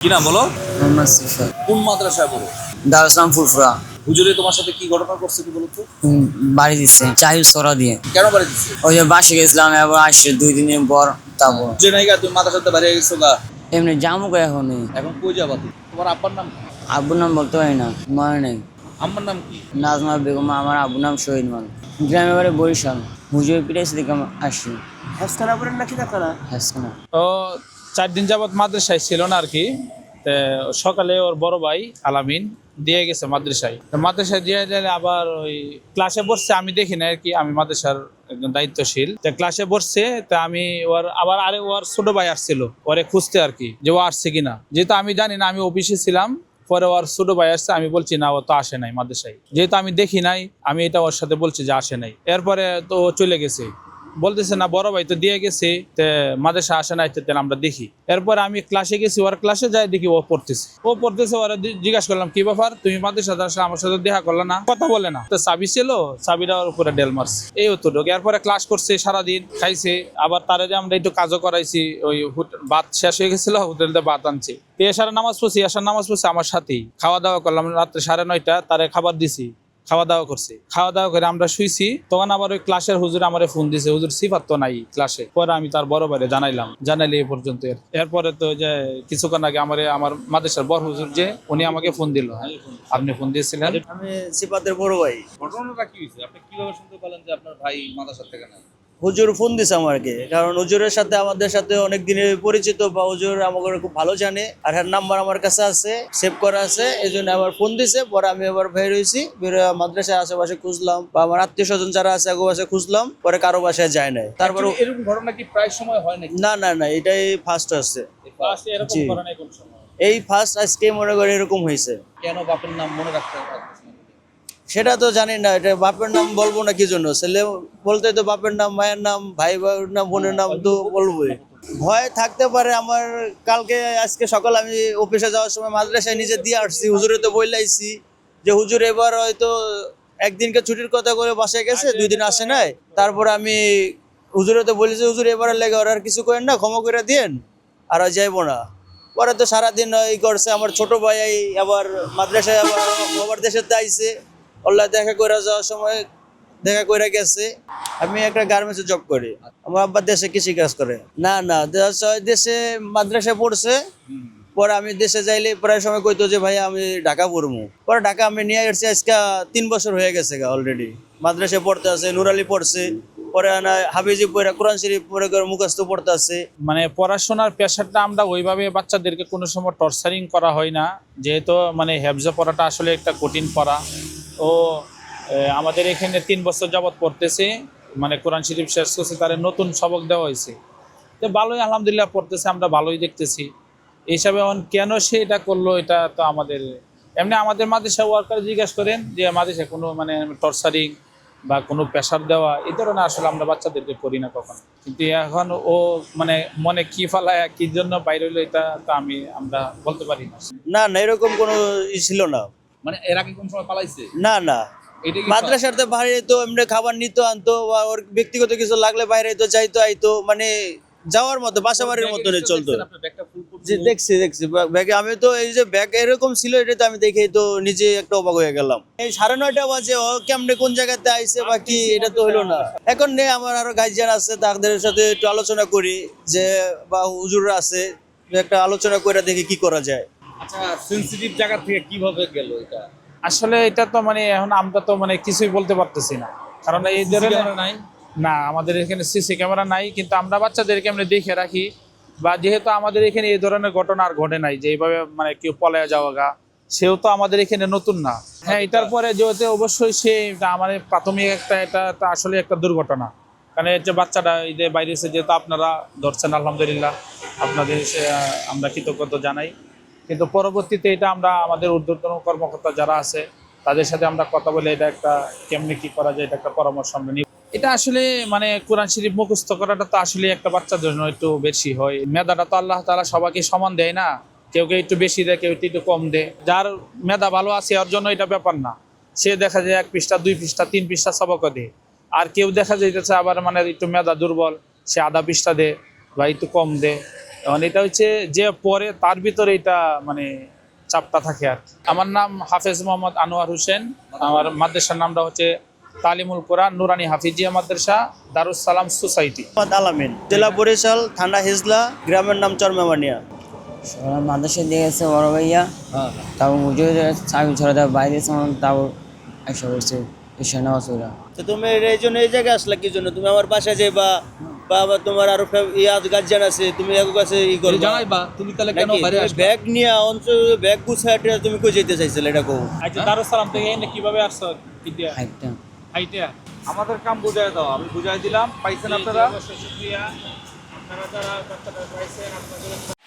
কি নাম বলো? মোহাম্মদ সিফা কোন মাদ্রাসায় বলো দারুসালাম ফুরফুরা। হুজুরে তোমার সাথে কি ঘটনা করছে কি বলো বাড়ি দিচ্ছে চাহিদ সরা দিয়ে। কেন বাড়ি দিচ্ছে ওই যে বাসে গেছিলাম এবার আসছে দুই দিনের পর তারপর। যে নাইগা তুমি মাদ্রাসাতে বাইরে গেছো গা? এমনি জামুক এখনই। এখন কই যাবা তুমি? তোমার আব্বার নাম আব্বুর নাম বলতে পারি না মনে নেই। আম্মার নাম কি? নাজমা বেগম আমার আব্বুর নাম শহীদ মান গ্রামের বাড়ি বরিশাল। হুজুর পিটাইছে দেখে আসছি হাসখানা বলেন নাকি দেখানা হাসখানা ও চার দিন যাবৎ মাদ্রাসায় ছিল না আর কি সকালে ওর বড় ভাই আলামিন দিয়ে গেছে মাদ্রাসায়। মাদ্রাসায় দিয়ে গেলে আবার ওই ক্লাসে বসছে, আমি দেখি না আর কি আমি মাদ্রাসার একজন দায়িত্বশীল। তো ক্লাসে বসছে, তা আমি ওর, আবার আরে ওর ছোট ভাই আসছিল, ওরে খুঁজতে আর কি যে ও আসছে কিনা। যেহেতু আমি জানি না, আমি অফিসে ছিলাম, পরে ওর ছোট ভাই আসছে, আমি বলছি, না, ও তো আসে নাই মাদ্রাসায়। যেহেতু আমি দেখি নাই, আমি এটা ওর সাথে বলছি যে আসে নাই। এরপরে তো চলে গেছে। বলতেছে, না, বড় ভাই তো দিয়ে গেছে মাদ্রাসা আসে নাই, তো আমরা দেখি। এরপর আমি ক্লাসে গেছি, ওর ক্লাসে যাই দেখি ও পড়তেছে। ও পড়তেছে, ওরা জিজ্ঞাসা করলাম, কি ব্যাপার? তুমি মাদ্রাসা আসলে আমার সাথে দেখা করলে না? কথা বলে না। তো চাবি ছিল, চাবিটা ওর উপরে ডেল মারছে। এই হতো ঢোক এরপরে ক্লাস করছে, সারাদিন খাইছে। আবার তারে যে আমরা একটু কাজও করাইছি, ওই হোটেল ভাত শেষ হয়ে গেছিল, হোটেলতে ভাত আনছে। এসার নামাজ পড়ছি এসার নামাজ পড়ছি, আমার সাথেই। খাওয়া দাওয়া করলাম, রাত্রে সাড়ে নয়টা, তারে খাবার দিছি। খাওয়া দাওয়া করছে। খাওয়া দাওয়া করে আমরা শুইছি তখন আবার ওই ক্লাসের হুজুর আমার ফোন দিছে হুজুর সিফাত তো নাই ক্লাসে। পরে আমি তার বড় বাইরে জানাইলাম জানাইলে এ পর্যন্ত। এরপরে তো যে কিছুক্ষণ আগে আমার আমার মাদেশার বড় হুজুর যে উনি আমাকে ফোন দিল। আপনি ফোন দিয়েছিলেন? আমি সিফাতের বড় ভাই। ঘটনাটা কি হয়েছে? আপনি কীভাবে শুনতে পেলেন যে আপনার ভাই মাদ্রাসা থেকে নাই? হুজুর ফোন দিছে আমাকে কারণ হুজুরের সাথে আমাদের সাথে অনেক দিনের পরিচিত বা হুজুর আমাকে খুব ভালো জানে আর হ্যার নাম্বার আমার কাছে আছে সেভ করা আছে এই জন্য আমার ফোন দিছে পরে আমি আবার বের হয়েছি বের হয়ে মাদ্রাসায় আশেপাশে খুঁজলাম বা আমার আত্মীয় স্বজন যারা আছে বাসায় খুঁজলাম পরে কারও বাসায় যায় নাই তারপরে এরকম ঘটনা কি প্রায় সময় হয় নাকি না না না এটাই ফার্স্ট আছে Last এরকম জি। কোন সময়। এই ফার্স্ট আজকে মনে করি এরকম হয়েছে কেন বাপের নাম মনে রাখতে না? সেটা তো জানি না এটা বাপের নাম বলব না কি জন্য? ছেলে বলতে তো বাপের নাম মায়ের নাম ভাই ভাইয়ের নাম বোনের নাম তো বলবোই। ভয় থাকতে পারে আমার কালকে আজকে সকাল আমি অফিসে যাওয়ার সময় মাদ্রাসায় নিজে দিয়ে আসছি হুজুরে তো বইলাইছি যে হুজুর এবার হয়তো একদিনকে ছুটির কথা করে বাসায় গেছে দুই দিন আসে নাই তারপর আমি হুজুরে তো বলেছি হুজুর এবারের লেগে ওরা আর কিছু করেন না ক্ষমা করে দিয়েন আর যাইবো না। পরে তো সারাদিন এই করছে আমার ছোট ভাই আবার মাদ্রাসায় আবার বাবার দেশের আইছে। আল্লাহ দেখা করে যাওয়ার সময় দেখা করে গেছে, আমি একটা গার্মেন্টসে জব করি। আমার আব্বা দেশে কৃষি কাজ করে। না না, দেশে মাদ্রাসা পড়ছে। পরে আমি দেশে যাইলে প্রায় সময় কইতো যে, ভাই, আমি ঢাকা পড়ব পরে ঢাকা আমি নিয়ে আসছি, আজকে তিন বছর হয়ে গেছে অলরেডি মাদ্রাসায় পড়তে আছে, নুরালি পড়ছে। পরে হাফিজি পড়ে, কোরআন শরীফ পরে মুখস্থ পড়তে আছে। মানে পড়াশোনার পেশাটা আমরা ওইভাবে বাচ্চাদেরকে কোনো সময় টর্চারিং করা হয় না। যেহেতু মানে হেফজা পড়াটা আসলে একটা কঠিন পড়া। ও আমাদের এখানে তিন বছর যাবৎ পড়তেছে। মানে কোরআন শরীফ শেষ করছে, তার নতুন সবক দেওয়া হয়েছে। তো ভালোই, আলহামদুলিল্লাহ, পড়তেছে, আমরা ভালোই দেখতেছি। হিসাবে এখন কেন সে এটা করল, এটা তো আমাদের এমনি আমাদের মাদ্রাসা ওয়ার্কার জিজ্ঞাসা করেন যে, মাদ্রাসায় কোনো মানে টর্চারিং বা কোনো প্রেশার দেওয়া, এই ধরনের আসলে আমরা বাচ্চাদেরকে করি না কখনো। কিন্তু এখন ও মানে মনে কি ফালায়, কি জন্য বাইরে হলো, এটা তো আমি, আমরা বলতে পারি না। না না, এরকম কোনো ই ছিল না। মানে এর আগে কোন সময় পালাইছে? না না। বাইরে তো এমনি খাবার নিত আনতো বা ওর ব্যক্তিগত কিছু লাগলে বাইরে তো যাইতো আইতো মানে যাওয়ার মতো বাসা বাড়ির মতো চলতো। যে দেখছি দেখছি। ব্যাগে আমি তো এই যে ব্যাগ এরকম ছিল এটা তো আমি দেখেই তো নিজে একটা অবাক হয়ে গেলাম। এই সাড়ে নয়টা বাজে ও কেমনে কোন জায়গাতে আইছে বা কি এটা তো হলো না। এখন নেই আমার আরও গাইজিয়ান আছে তাদের সাথে একটু আলোচনা করি যে বা হুজুররা আছে একটা আলোচনা করে দেখি কি করা যায়। আচ্ছা সেনসিটিভ জায়গা থেকে কীভাবে গেল এটা? আসলে এটা তো মানে এখন আমরা তো মানে কিছুই বলতে পারতেছি না। কারণ এই ধরনের নাই? না আমাদের এখানে সিসি ক্যামেরা নাই কিন্তু আমরা বাচ্চাদেরকে আমরা দেখে রাখি। বা যেহেতু আমাদের এখানে এই ধরনের ঘটনা আর ঘটে নাই যে এইভাবে মানে কেউ পলায় যাওয়া গা সেও তো আমাদের এখানে নতুন না। হ্যাঁ এটার পরে যেহেতু অবশ্যই সে আমাদের প্রাথমিক একটা এটা আসলে একটা দুর্ঘটনা। কারণ যে বাচ্চাটা এই যে বাইরে এসে যেহেতু আপনারা ধরছেন আলহামদুলিল্লাহ আপনাদের আমরা কৃতজ্ঞতা জানাই। কিন্তু পরবর্তীতে এটা আমরা আমাদের ঊর্ধ্বতন কর্মকর্তা যারা আছে, তাদের সাথে আমরা কথা বলে এটা একটা কেমনি কি করা যায়, এটা একটা পরামর্শ আমরা নিই এটা আসলে মানে কোরআন শরীফ মুখস্থ করাটা তো আসলে একটা বাচ্চার জন্য একটু বেশি হয়। মেধাটা তো আল্লাহ তালা সবাইকে সমান দেয় না। কেউ কেউ একটু বেশি দেয়, কেউ একটু কম দেয়। যার মেধা ভালো আছে ওর জন্য এটা ব্যাপার না। সে দেখা যায় এক পৃষ্ঠা, দুই পৃষ্ঠা, তিন পৃষ্ঠা সবক দেয়। আর কেউ দেখা যাইতেছে আবার মানে একটু মেধা দুর্বল, সে আধা পৃষ্ঠা দেয় বা একটু কম দেয়। এখন এটা হচ্ছে যে পরে তার ভিতরে এটা মানে চাপটা থাকে আর আমার নাম হাফেজ মোহাম্মদ আনোয়ার হোসেন। আমার মাদ্রাসার নামটা হচ্ছে তালিমুল কোরআন নুরানি হাফিজিয়া মাদ্রাসা দারুস সালাম সোসাইটি আলামিন জেলা বরিশাল থানা হিজলা গ্রামের নাম চরমামানিয়া। সকালে মাদ্রাসায় দিয়ে গেছে বড় ভাইয়া। হ্যাঁ। তাও ছড়া বাইরে তাও করছে চোরা তো তুমি এই জন্য এই জায়গায় আসলা কি জন্য? তুমি আমার বাসায় যাইবা? বা আবার তোমার আরও ইয়াজ গার্জিয়ান আছে তুমি এক কাছে ই করো বা তুমি তাহলে কেন বাইরে আসবে? ব্যাগ নিয়ে অঞ্চল ব্যাগ গুছায় এটা তুমি কই যেতে চাইছিলে এটা কও। আচ্ছা দারুস সালাম থেকে এনে কীভাবে আসছো? কি হাইটা। হাইটা। আমাদের কাম বুঝাই দাও আমি বুঝাই দিলাম পাইছেন আপনারা? শুকরিয়া। আপনারা যারা বাচ্চাটা পাইছেন আপনাদের